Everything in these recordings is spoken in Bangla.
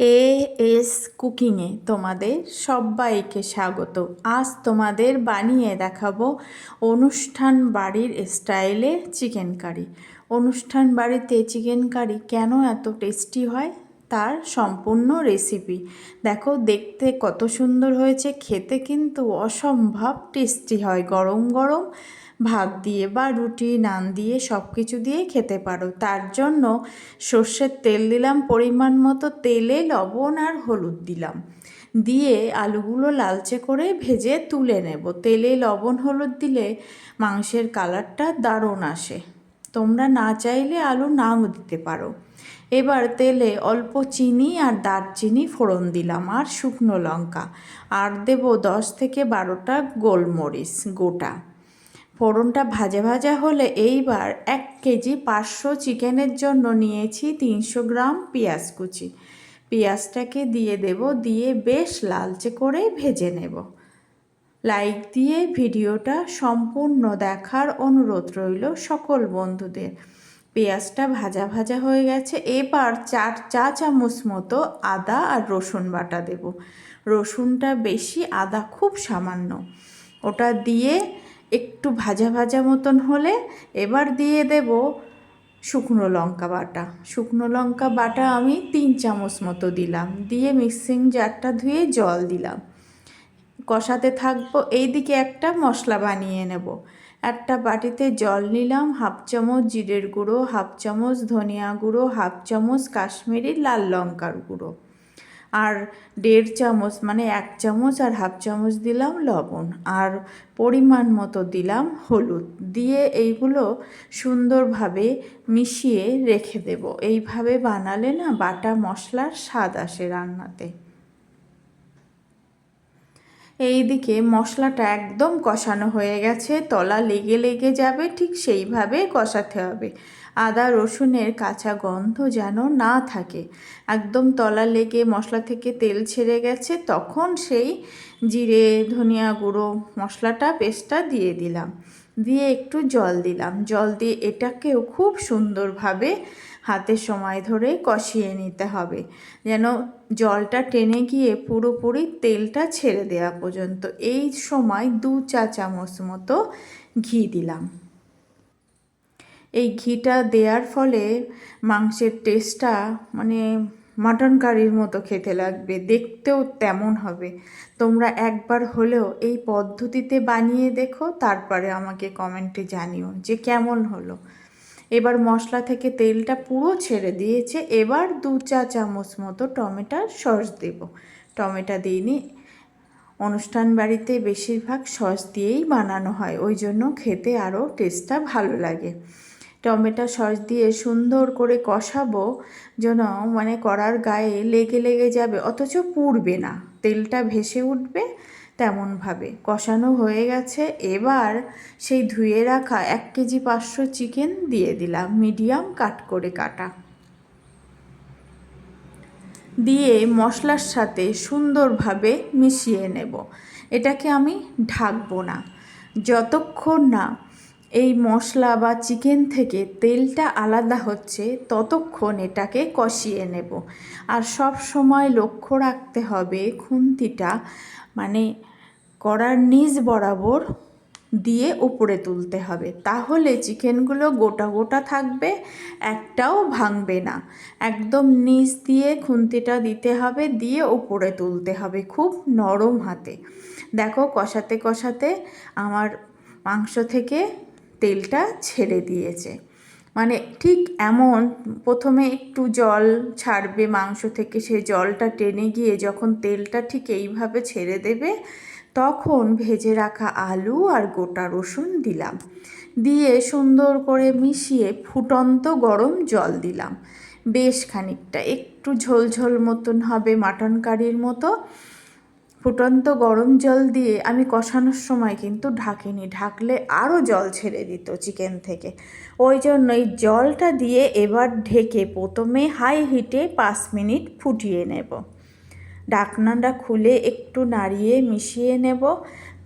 এ এস কুকিংয়ে তোমাদের সবাইকে স্বাগত। আজ তোমাদের বানিয়ে দেখাবো অনুষ্ঠান বাড়ির স্টাইলে চিকেন কারি। অনুষ্ঠান বাড়িতে চিকেন কারি কেন এত টেস্টি হয়? তার সম্পূর্ণ রেসিপি দেখো, দেখতে কত সুন্দর হয়েছে। খেতে কিন্তু অসম্ভব টেস্টি হয়। গরম গরম ভাত দিয়ে বা রুটি, নান দিয়ে সব কিছু দিয়ে খেতে পারো। তার জন্য সর্ষের তেল দিলাম, পরিমাণ মতো তেলে লবণ আর হলুদ দিলাম। দিয়ে আলুগুলো লালচে করে ভেজে তুলে নেব। তেলে লবণ, হলুদ দিলে মাংসের কালারটা দারুণ আসে। তোমরা না চাইলে আলু নাও দিতে পারো। এবার তেলে অল্প চিনি আর দারচিনি ফোড়ন দিলাম আর শুকনো লঙ্কা। আর দেব দশ থেকে বারোটা গোলমরিচ গোটা। ফোড়নটা ভাজা ভাজা হলে এইবার এক কেজি পাঁচশো চিকেনের জন্য নিয়েছি তিনশো গ্রাম পেঁয়াজ কুচি। পেঁয়াজটাকে দিয়ে দেব, দিয়ে বেশ লালচে করে ভেজে নেব। লাইক দিয়ে ভিডিওটা সম্পূর্ণ দেখার অনুরোধ রইল সকল বন্ধুদের। পেঁয়াজটা ভাজা ভাজা হয়ে গেছে। এবার চার চা চামচ মতো আদা আর রসুন বাটা দেব। রসুনটা বেশি, আদা খুব সামান্য। ওটা দিয়ে একটু ভাজা ভাজা মতন হলে এবার দিয়ে দেব শুকনো লঙ্কা বাটা। শুকনো লঙ্কা বাটা আমি তিন চামচ মতো দিলাম। দিয়ে মিক্সিং জারটা ধুয়ে জল দিলাম। কষাতে থাকব, এইদিকে একটা মশলা বানিয়ে নেব। একটা বাটিতে জল নিলাম, হাফ চামচ জিরের গুঁড়ো, হাফ চামচ ধনিয়া গুঁড়ো, হাফ চামচ কাশ্মীরি লাল লঙ্কার গুঁড়ো। আর দেড় চামচ মানে এক চামচ আর হাফ চামচ দিলাম লবণ। আর পরিমাণ মতো দিলাম হলুদ। দিয়ে এইগুলো সুন্দরভাবে মিশিয়ে রেখে দেব। এইভাবে বানালে না বাটা মশলার স্বাদ আসে রান্নাতে। এইদিকে মশলাটা একদম কষানো হয়ে গেছে, তলা লেগে লেগে যাবে, ঠিক সেইভাবে কষাতে হবে। আদা, রসুনের কাঁচা গন্ধ যেন না থাকে। একদম তলা লেগে মশলা থেকে তেল ছেড়ে গেছে, তখন সেই জিরে, ধনিয়া গুঁড়ো মশলাটা পেস্টটা দিয়ে দিলাম। দিয়ে একটু জল দিলাম। জল দিয়ে এটাকেও খুব সুন্দরভাবে হাতে সময় ধরে কষিয়ে নিতে হবে। যেন জলটা টেনে গিয়ে পুরোপুরি তেলটা ছেড়ে দেওয়া পর্যন্ত। এই সময় দু চা চামচ মতো ঘি দিলাম। এই ঘিটা দেওয়ার ফলে মাংসের টেস্টটা মানে মাটন কারির মতো খেতে লাগবে, দেখতেও তেমন হবে। তোমরা একবার হলেও এই পদ্ধতিতে বানিয়ে দেখো, তারপরে আমাকে কমেন্টে জানিও যে কেমন হলো। এবার মশলা থেকে তেলটা পুরো ছেড়ে দিয়েছে। এবার দু চা চামচ মতো টমেটোর সস দেব। টমেটো দিইনি অনুষ্ঠান বাড়িতে বেশিরভাগ সস দিয়েই বানানো হয়, ওই জন্য খেতে আরও টেস্টটা ভালো লাগে। টমেটো সস দিয়ে সুন্দর করে কষাবো যেন মানে কড়ার গায়ে লেগে লেগে যাবে, অথচ পুড়বে না। তেলটা ভেসে উঠবে তেমনভাবে। কষানো হয়ে গেছে, এবার সেই ধুয়ে রাখা এক কেজি পাঁচশো চিকেন দিয়ে দিলাম মিডিয়াম কাট করে কাটা। দিয়ে মশলার সাথে সুন্দরভাবে মিশিয়ে নেব। এটাকে আমি ঢাকবো না, যতক্ষণ না এই মশলা বা চিকেন থেকে তেলটা আলাদা হচ্ছে, ততক্ষণ এটাকে কষিয়ে নেব। আর সব সময় লক্ষ্য রাখতে হবে খুন্তিটা মানে কড়ার নিচ বরাবর দিয়ে উপরে তুলতে হবে। তাহলে চিকেনগুলো গোটা গোটা থাকবে, একটাও ভাঙবে না। একদম নিচ দিয়ে খুন্তিটা দিতে হবে, দিয়ে উপরে তুলতে হবে খুব নরম হাতে। দেখো কষাতে কষাতে আমার মাংস থেকে তেলটা ছেড়ে দিয়েছে। মানে ঠিক এমন, প্রথমে একটু জল ছাড়বে মাংস থেকে সেই জলটা টেনে গিয়ে যখন তেলটা ঠিক এইভাবে ছেড়ে দেবে, তখন ভেজে রাখা আলু আর গোটা রসুন দিলাম। দিয়ে সুন্দর করে মিশিয়ে ফুটন্ত গরম জল দিলাম। বেশ খানিকটা, একটু ঝোল ঝোল মতন হবে, মাটন কারির মতো। ফুটন্ত গরম জল দিয়ে আমি কষানোর সময় কিন্তু ঢাকিনি। ঢাকলে আরও জল ছেড়ে দিত চিকেন থেকে। ওই জন্য এই জলটা দিয়ে এবার ঢেকে প্রথমে হাই হিটে পাঁচ মিনিট ফুটিয়ে নেব। ঢাকনাটা খুলে একটু নাড়িয়ে মিশিয়ে নেব।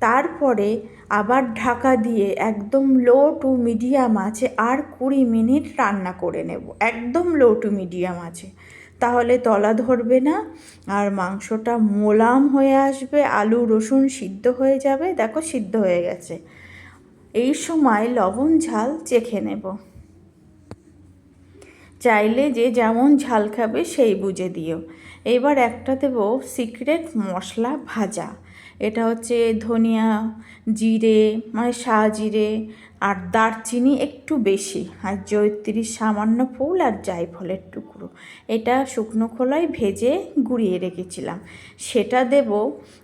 তারপরে আবার ঢাকা দিয়ে একদম লো টু মিডিয়াম আছে আর কুড়ি মিনিট রান্না করে নেব। একদম লো টু মিডিয়াম আছে। তাহলে তলা ধরবে না। আর মাংসটা মোলাম হয়ে আসবে, আলু, রসুন সিদ্ধ হয়ে যাবে, দেখো সিদ্ধ হয়ে গেছে। এই সময় লবণ, ঝাল চেখে নেব। চাইলে যে যেমন ঝাল খাবে সেই বুঝে দিও। এবার একটা দেব সিক্রেট মশলা ভাজা। এটা হচ্ছে ধনিয়া, জিরে মানে জিরে আর দারচিনি একটু বেশি। আর জয়ত্রীর সামান্য ফুল আর জায়ফলের টুকরো। এটা শুকনো খোলায় ভেজে গুঁড়িয়ে রেখেছিলাম। সেটা দেব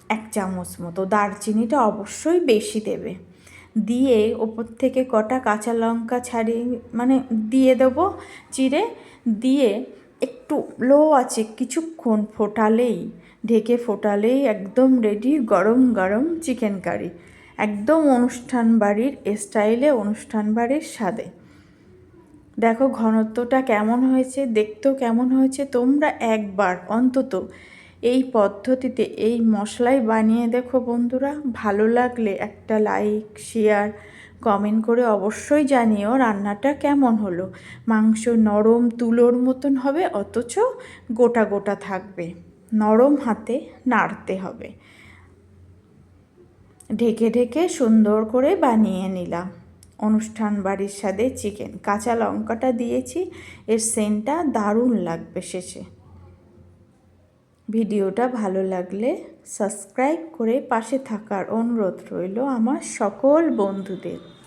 এক চামচ মতো। দারচিনিটা অবশ্যই বেশি দেবে। দিয়ে ওপর থেকে কটা কাঁচা লঙ্কা ছাড়িয়ে মানে দিয়ে দেবো চিড়ে। দিয়ে একটু লো আছে কিছুক্ষণ ফোটালেই ঢেকে ফোটালেই একদম রেডি গরম গরম চিকেন কারি একদম অনুষ্ঠান বাড়ির স্টাইলে অনুষ্ঠান বাড়ির স্বাদে। দেখো ঘনত্বটা কেমন হয়েছে, দেখতেও কেমন হয়েছে, তোমরা একবার অন্তত এই পদ্ধতিতে এই মশলাই বানিয়ে দেখো বন্ধুরা। ভালো লাগলে একটা লাইক শেয়ার কমেন্ট করে অবশ্যই জানিও রান্নাটা কেমন হলো। মাংস নরম, তুলোর মতন হবে, অথচ গোটা গোটা থাকবে। নরম হাতে নাড়তে হবে। ঢেকে ঢেকে সুন্দর করে বানিয়ে নিলাম। অনুষ্ঠান বাড়ির সাথে চিকেন। কাঁচা লঙ্কাটা দিয়েছি, এর সেন্টটা দারুণ লাগবে শেষে। ভিডিওটা ভালো লাগলে সাবস্ক্রাইব করে পাশে থাকার অনুরোধ রইল আমার সকল বন্ধুদের।